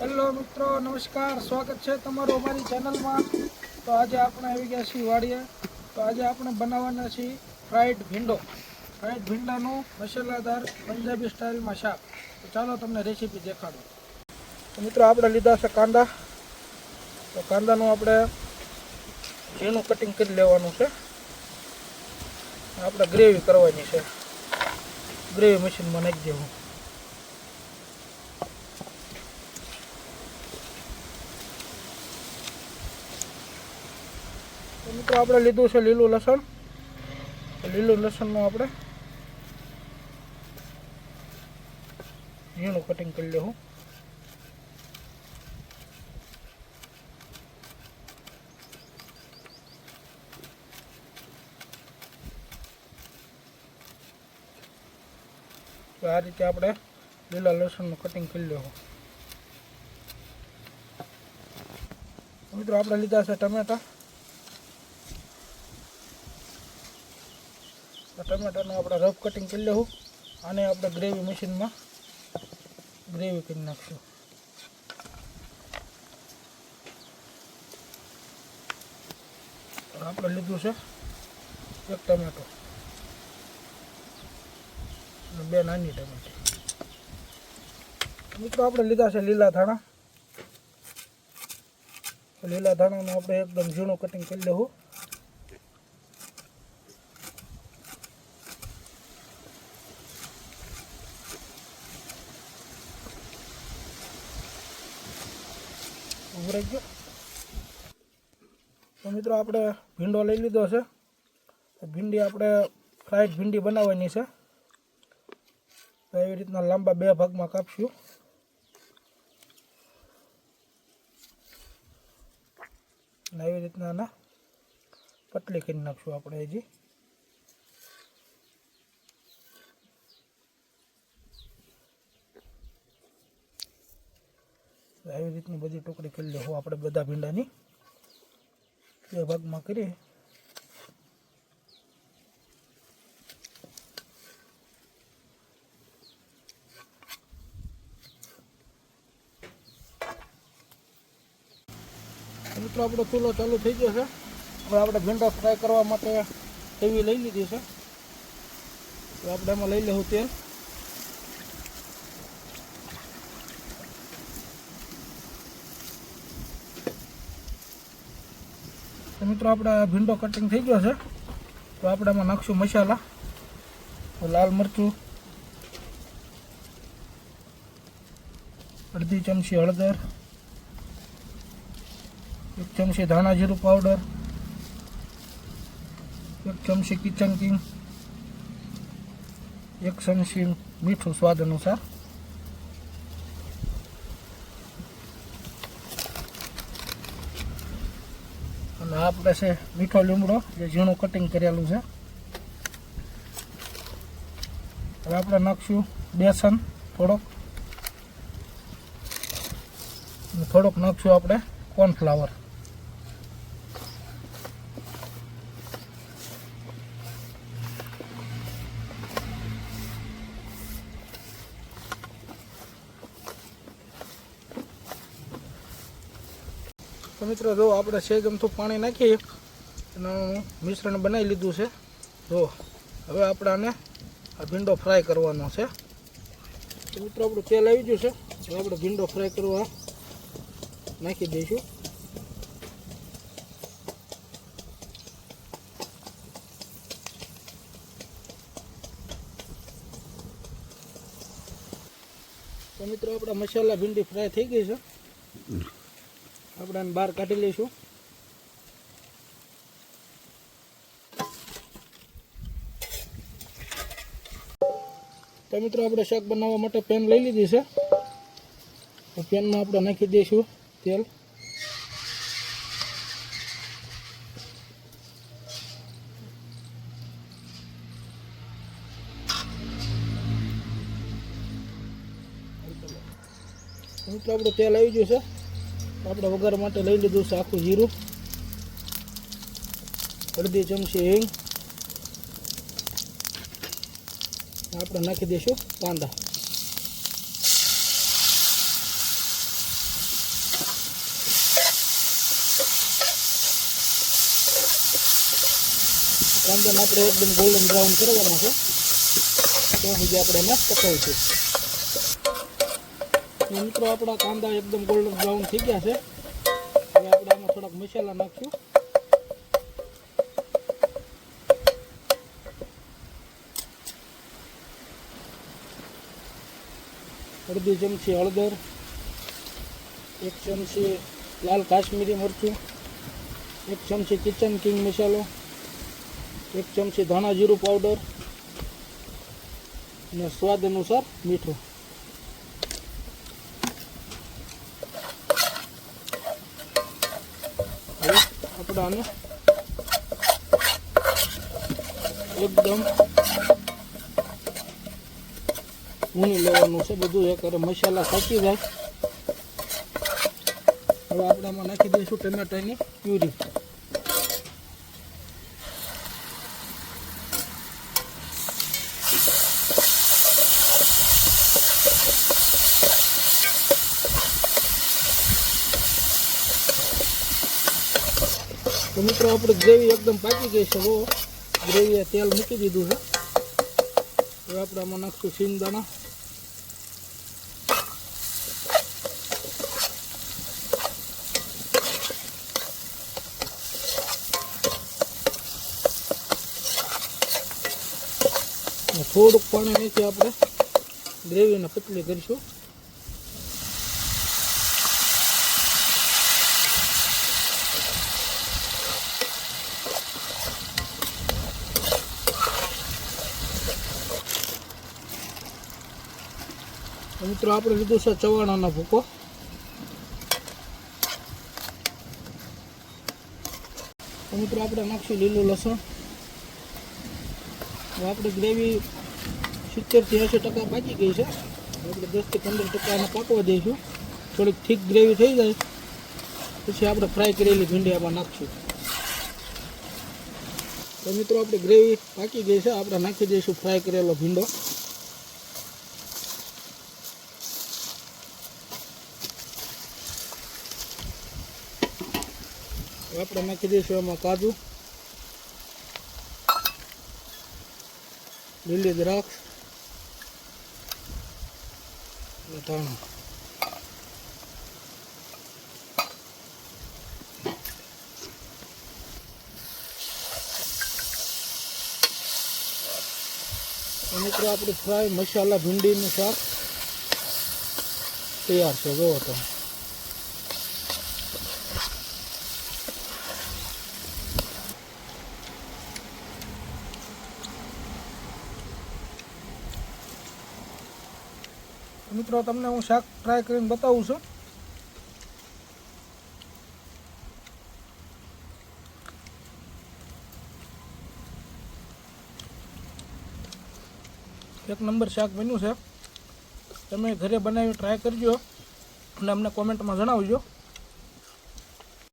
Hello મિત્રો, નમસ્કાર. સ્વાગત છે તમારું અમારી ચેનલમાં. તો આજે આપણે આવી ગયા છીએ વાડીએ. તો આજે આપણે બનાવવાના છીએ ફ્રાઈડ ભીંડો. ફ્રાઈડ ભીંડાનું મસાલાદાર પંજાબી સ્ટાઇલમાં શાક. તો ચાલો તમને રેસીપી દેખાડું. તો મિત્રો, આપણે લીધા છે કાંદા. તો કાંદાનું આપણે ઝીણું કટિંગ કરી લેવાનું છે. આપણે ગ્રેવી કરવાની છે. ગ્રેવી મશીનમાં નાખી દેવું. મિત્રો આપણે લીધું છે લીલું લસણ. લીલું લસણનું આપણે ઝીણું કટિંગ કરી લેવું. તો આ રીતે આપણે લીલા લસણનું કટિંગ કરી લેવું. મિત્રો આપણે લીધા છે ટમેટા. ટમેટાનું આપણે રફ કટિંગ કરી લેવું અને આપણે ગ્રેવી મશીનમાં ગ્રેવી કરી નાખશું. આપણે લીધું છે એક ટમેટો અને બે નાની ટમેટી. મિત્રો, આપણે લીધા છે લીલા ધાણા. લીલા ધાણાનું આપણે એકદમ ઝીણું કટિંગ કરી લેવું. ઉભરાઈ ગયો. તો મિત્રો આપણે ભીંડો લઈ લીધો છે. ભીંડી આપણે ફ્રાઈડ ભીંડી બનાવવાની છે. તો એવી રીતના લાંબા બે ભાગમાં કાપશું. અને એવી રીતના પટલી કરી નાખશું આપણે હજી તો આવી રીતની બધી ટુકડી કરી લેવું આપણે બધા ભીંડાની બે ભાગમાં કરીએ. મિત્રો, આપણો ચૂલો ચાલુ થઈ ગયો છે. હવે આપણે ભીંડા ફ્રાય કરવા માટે તેવી લઈ લીધી છે. આપણે એમાં લઈ લેવું તેલ. મિત્રો, આપણે ભીંડો કટિંગ થઈ ગયો છે. તો આપણે એમાં નાખશું મસાલા. લાલ મરચું, અડધી ચમચી હળદર, એક ચમચી ધાણા જીરું પાવડર એક ચમચી કિચન કિંગ એક ચમચી મીઠું સ્વાદ અનુસાર. આપણે છે મીઠો લીમડો, જે ઝીણું કટિંગ કરેલું છે. હવે આપણે નાખશું બેસન થોડોક. થોડોક નાખશું આપણે કોર્નફ્લાવર તો મિત્રો જો આપણે સેજ અમથું પાણી નાખીએ એનું મિશ્રણ બનાવી લીધું છે. જો, હવે આપણે આને આ ભીંડો ફ્રાય કરવાનો છે. મિત્રો આપણું તેલ આવી ગયું છે. હવે આપણે ભીંડો ફ્રાય કરવા નાખી દઈશું. તો મિત્રો આપણા મસાલા ભીંડી ફ્રાય થઈ ગઈ છે. આપણે આને બહાર કાઢી લઈશું. તો મિત્રો, આપણે શાક બનાવવા માટે પેન લઈ લીધી છે. પેનમાં આપણે નાખી દઈશું તેલ. મિત્રો, આપણું તેલ આવી ગયું છે. આપણે વઘાર માટે લઈ લીધું છે આખું જીરું. અડધી ચમચી હિંગ. આપણે નાખી દઈશું કાંદા કાંદાને આપણે એકદમ ગોલ્ડન બ્રાઉન કરવાના છે. ત્યાં સુધી આપણે એમાં પકાવીશું. તો મિત્રો, આપણા કાંદા એકદમ ગોલ્ડન બ્રાઉન થઈ ગયા છે. હવે આપણે આમાં થોડાક મસાલા નાખશું. અડધી ચમચી હળદર, એક ચમચી લાલ કાશ્મીરી મરચું, એક ચમચી કિચન કિંગ મસાલો, એક ચમચી ધાણા જીરું પાવડર અને સ્વાદ અનુસાર મીઠું હવે આપણે એકદમ ઊની લેવાનું છે બધું એક મસાલા સાચી જાય હવે આપણે આમાં નાખી દઈશું ટમેટાની પ્યુરી મિત્રો, આપણે ગ્રેવી એકદમ પાકી ગઈ છે બહુ ગ્રેવીએ તેલ મૂકી દીધું છે. હવે આપણે આમાં નાખશું સિંગદાણા થોડુંક પાણી નીચે આપણે ગ્રેવીને પતલી કરીશું. મિત્રો, આપણે લીધું છે ચવાણાનો ભૂકો. મિત્રો, આપણે નાખશું લીલું લસણ. આપણે ગ્રેવી સિત્તેરથી એંસી ટકા પાકી ગઈ છે. આપણે દસથી પંદર ટકા એને પાકવા દઈશું. થોડીક થીક ગ્રેવી થઈ જાય. પછી આપણે ફ્રાય કરેલી ભીંડી આમાં નાખશું. તો મિત્રો, આપણે ગ્રેવી પાકી ગઈ છે. આપણે નાખી દઈશું ફ્રાય કરેલો ભીંડો. આપણે નાખી દઈશું એમાં કાજુ. લીલી દ્રાક્ષ. ધાણા. મિત્રો, આપણું ફ્રાય મસાલા ભીંડીનું શાક તૈયાર છે. જોવો તો મિત્રો, તમને હું શાક ટ્રાય કરીને બતાવું છું. એક નંબર શાક બન્યું છે. તમે ઘરે બનાવી ટ્રાય કરજો અને અમને કોમેન્ટમાં જણાવજો.